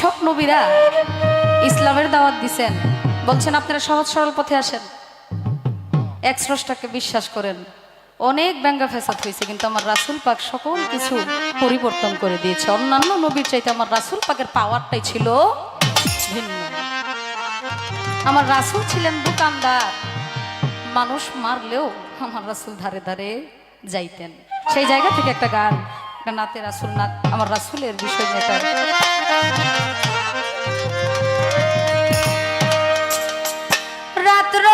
সব নবীরা ইসলামের দাওয়াত দিছেন। বলছেন, আপনারা সহজ সরল পথে আসেন। এক স্রষ্টাকে বিশ্বাস করেন। অনেক ব্যঙ্গা ফেসাদ হয়েছে, কিন্তু আমার রাসুল পাক সকল কিছু পরিবর্তন করে দিয়েছে। অন্যান্য নবীর চাইতে আমার রাসুল পাকের পাওয়ারটাই ছিল ভিন্ন। আমার রাসুল ছিলেন দোকানদার। মানুষ মারলেও আমার রাসুল ধারে ধারে যাইতেন। সেই জায়গা থেকে একটা গান। নাতে রাসুল নাত আমার রাসুলের বিষয় নিয়ে একটা রাত্র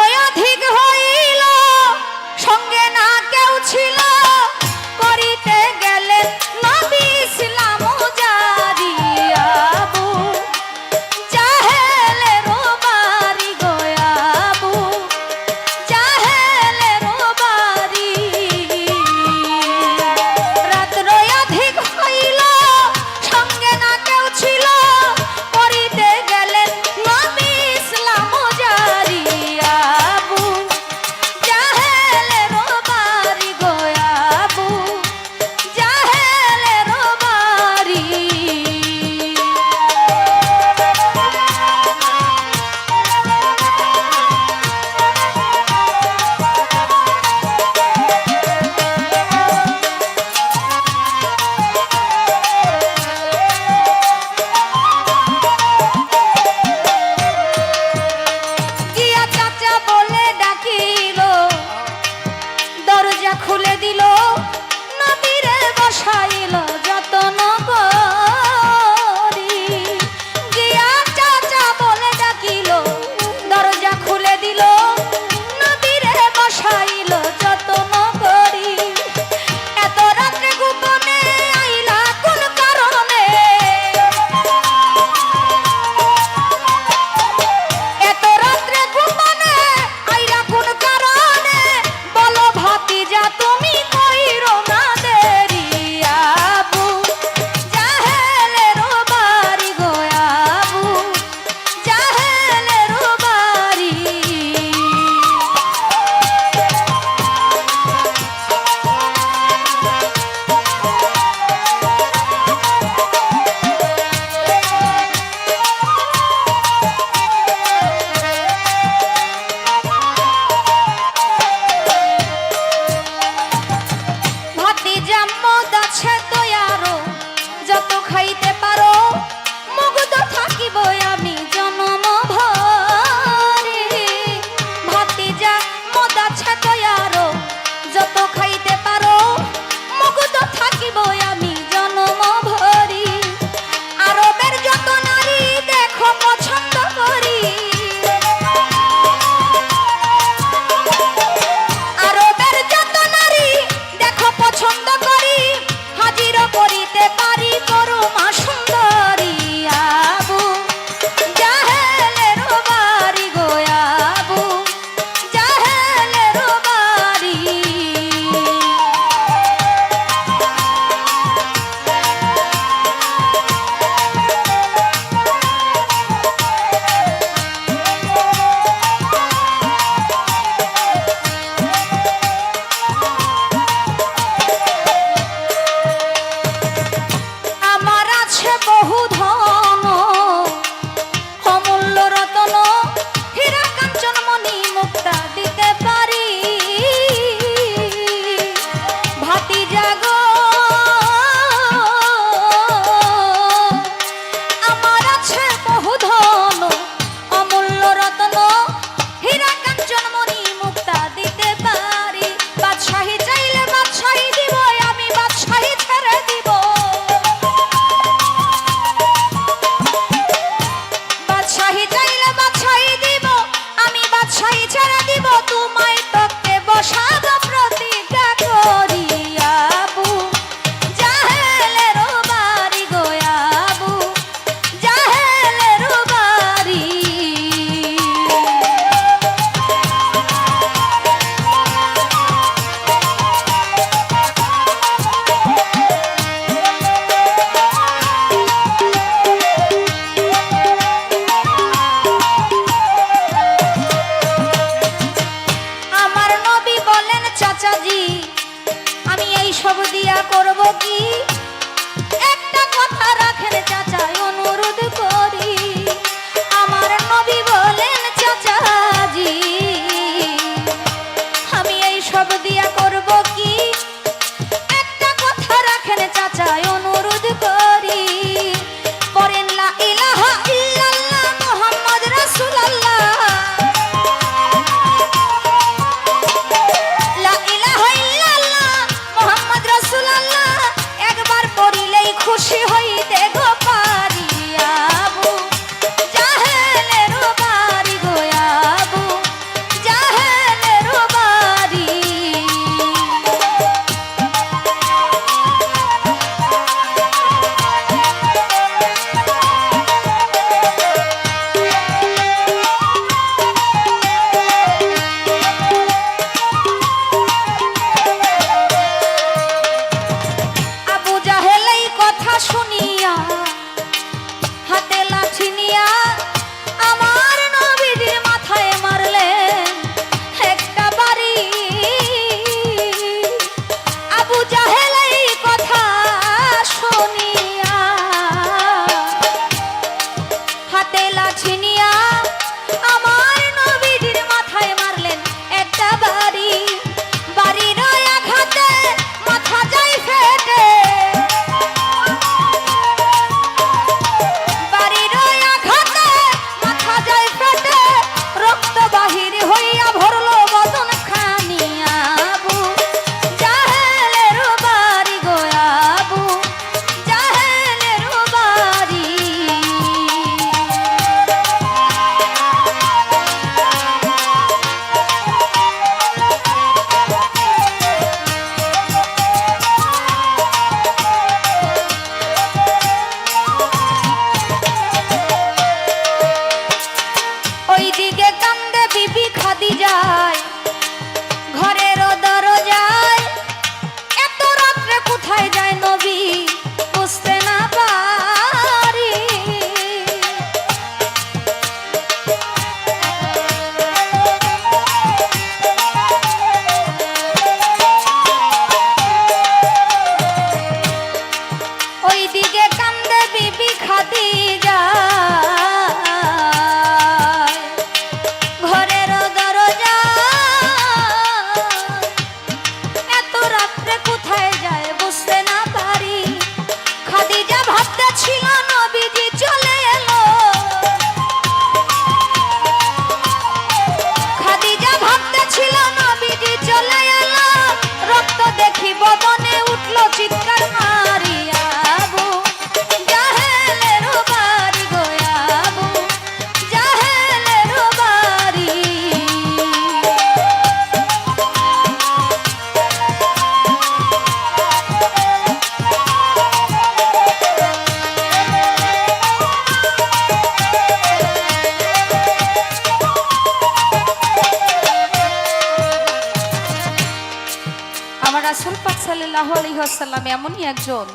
সাল্লাহ আলহিহাসাল্লাম এমনই একজন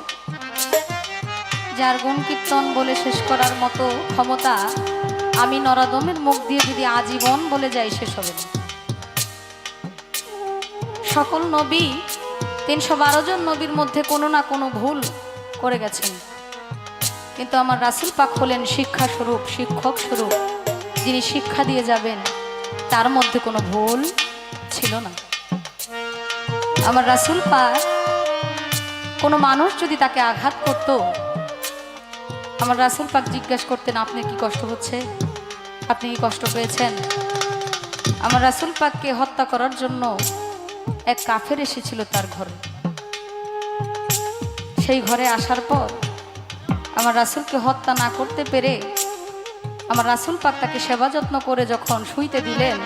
যার গুণ কীর্তন বলে শেষ করার মতো ক্ষমতা আমি নরাদমের মুখ দিয়ে যদি আজীবন বলে যাই শেষ হবে না। সকল নবী তিনশো বারো জন নবীর মধ্যে কোনো না কোনো ভুল করে গেছেন। কিন্তু আমার রাসুল পাক হলেন শিক্ষা স্বরূপ, শিক্ষক স্বরূপ। যিনি শিক্ষা দিয়ে যাবেন, তার মধ্যে কোনো ভুল ছিল না। আমার রাসুল পাক কোনো মানুষ যদি তাকে আঘাত করত, আমার রাসুল পাক জিজ্ঞাসা করতেন আপনার কি কষ্ট হচ্ছে? আপনি কি কষ্ট পেয়েছেন? আমার রাসুল পাককে হত্যা করার জন্য এক কাফের এসেছিল তার ঘরে। সেই ঘরে আসার পর আমার রাসুলকে হত্যা না করতে পেরে আমার রাসুল পাক তাকে সেবা যত্ন করে যখন শুইতে দিলেন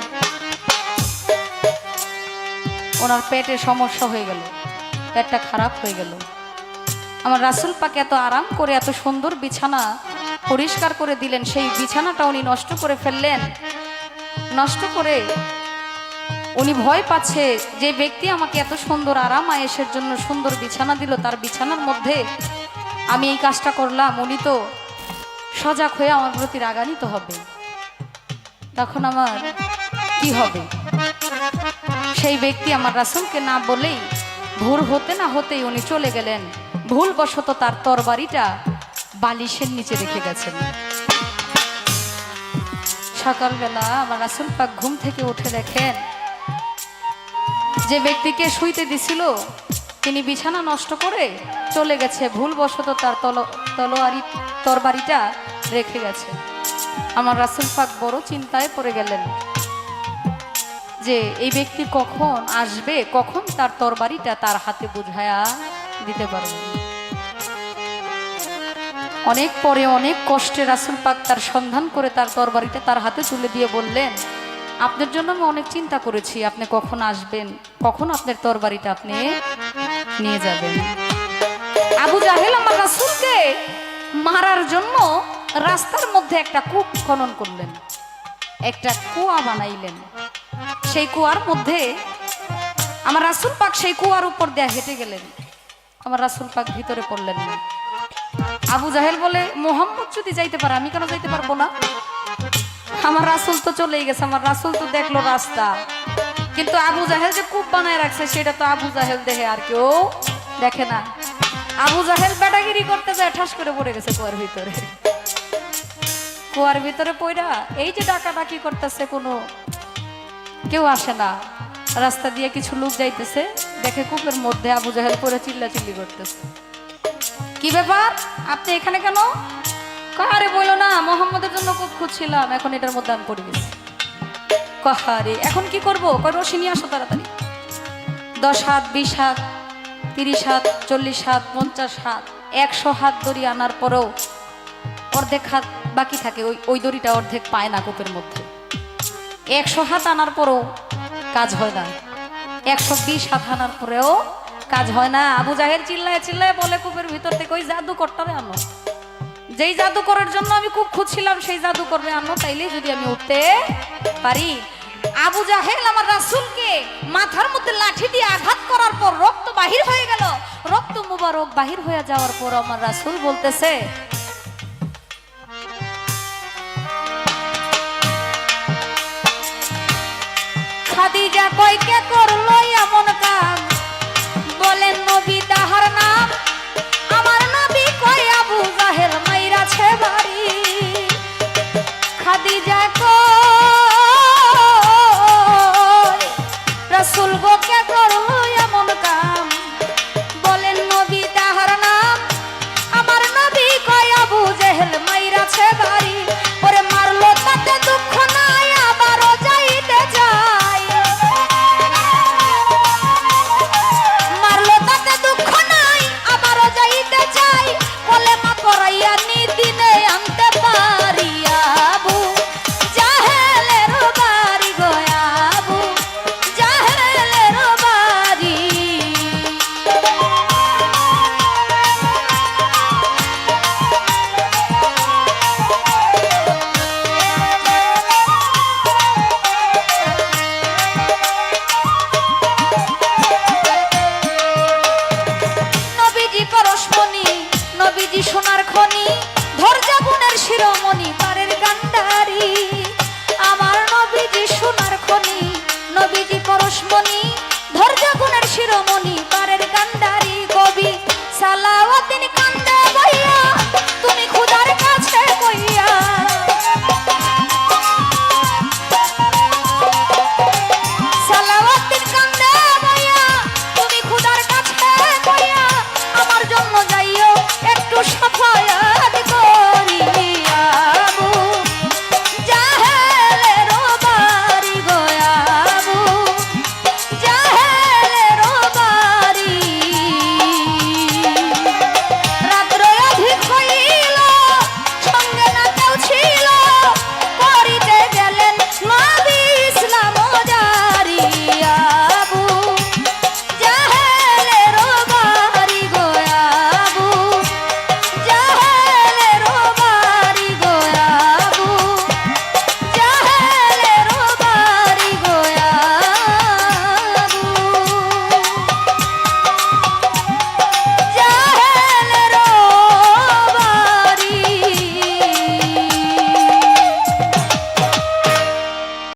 ওনার পেটে সমস্যা হয়ে গেল, পেটটা খারাপ হয়ে গেল। আমার রাসুল পাকে এত আরাম করে, এত সুন্দর বিছানা পরিষ্কার করে দিলেন, সেই বিছানাটা উনি নষ্ট করে ফেললেন। নষ্ট করে উনি ভয় পাচ্ছে যে ব্যক্তি আমাকে এত সুন্দর আরাম আয়েসের জন্য সুন্দর বিছানা দিল, তার বিছানার মধ্যে আমি এই কাজটা করলাম, উনি তো সজাগ হয়ে আমার প্রতি রাগান্বিত হবে। তখন আমার কি হবে? সেই ব্যক্তি আমার রাসুলকে না বলেই ভোর হতে না হতেই উনি চলে গেলেন। ভুলবশত তার তরবারিটা বালিশের নিচে রেখে গেছেন। সকালবেলা আমার রাসুল পাক ঘুম থেকে উঠে দেখেন, যে ব্যক্তিকে শুইতে দিছিল, তিনি বিছানা নষ্ট করে চলে গেছে, ভুলবশত তার তল, তলোয়ারি, তরবারিটা রেখে গেছে। আমার রাসুল পাক বড় চিন্তায় পড়ে গেলেন। যে এই ব্যক্তি কখন আসবে, কখন তার তরবারিটা তার হাতে বুঝায়া দিতে পারবে। অনেক পরে অনেক কষ্টে রাসুল পাক তার সন্ধান করে তার তরবারিটা তার হাতে তুলে দিয়ে বললেন, আপনার জন্য আমি অনেক চিন্তা করেছি, আপনি কখন আসবেন, কখন আপনার তরবারিটা আপনি নিয়ে যাবেন? আবু জাহেল আমার রাসুলকে মারার জন্য রাস্তার মধ্যে একটা কূপ খনন করলেন, একটা কুয়া বানাইলেন। সেই কুয়ার মধ্যে আমার রাসুল পাক সেই কুয়ার উপর দিয়ে হেঁটে গেলেন। আমার রাসুল পাক ভিতরে পড়লেন না। আবু জাহেল বলে, মোহাম্মদ যদি যাইতে পারে, আমি কেন যাইতে পারব না? আমার রাসুল তো চলেই গেছে, আমার রাসুল তো দেখল রাস্তা। কিন্তু আবু জাহেল যে কূপ বানায় রাখছে, সেটা তো আবু জাহেল দেখে আর কেউ দেখে না। আবু জাহেল বেটাগিরি করতে যায়, ঠাস করে পড়ে গেছে কুয়ার ভিতরে। কুয়ার ভিতরে পইরা এই যে ডাকাডাকি করতেছে কোনো কেউ আসে না। রাস্তা দিয়ে কিছু লোক যাইতেছে, দেখে কূপের মধ্যে আবু জাহেল পরে চিল্লা চিল্লি করতেছে। কি ব্যাপার? আপনি এখানে কেন? কারে বলল না, মোহাম্মদের জন্য খুব খুঁজছিলাম, এখন এটার মধ্যে আমি পড়ে গেছি। কাহারে, এখন কি করব? কয় রশি নিয়ে আসো তাড়াতাড়ি। দশ হাত, বিশ হাত, তিরিশ হাত, চল্লিশ হাত, পঞ্চাশ হাত, একশো হাত দড়ি আনার পরেও অর্ধেক হাত বাকি থাকে, ওই ওই দড়িটা অর্ধেক পায় না কূপের মধ্যে। একশো হাত আনার পরেও কাজ হয় না। একশো বিশ হাত আনার পরেও কাজ হয় না। আবু জাহের চিল্লায় চিল্লায় বলে, কূপের ভিতর থেকে ওই করটারে আনো। যেই জাদু করার জন্য আমি খুব খুঁজছিলাম, সেই জাদু করবে আনো, তাইলে যদি আমি উঠতে পারি। আবু জাহেল আমার রাসুলকে মাথার মধ্যে লাঠি দিয়ে আঘাত করার পর রক্ত বাহির হয়ে গেল। রক্ত মুবারক বাহির হয়ে যাওয়ার পর আমার রাসুল বলতেছে খাদিজা কইকে করল এমন কাজ। বলেন নবী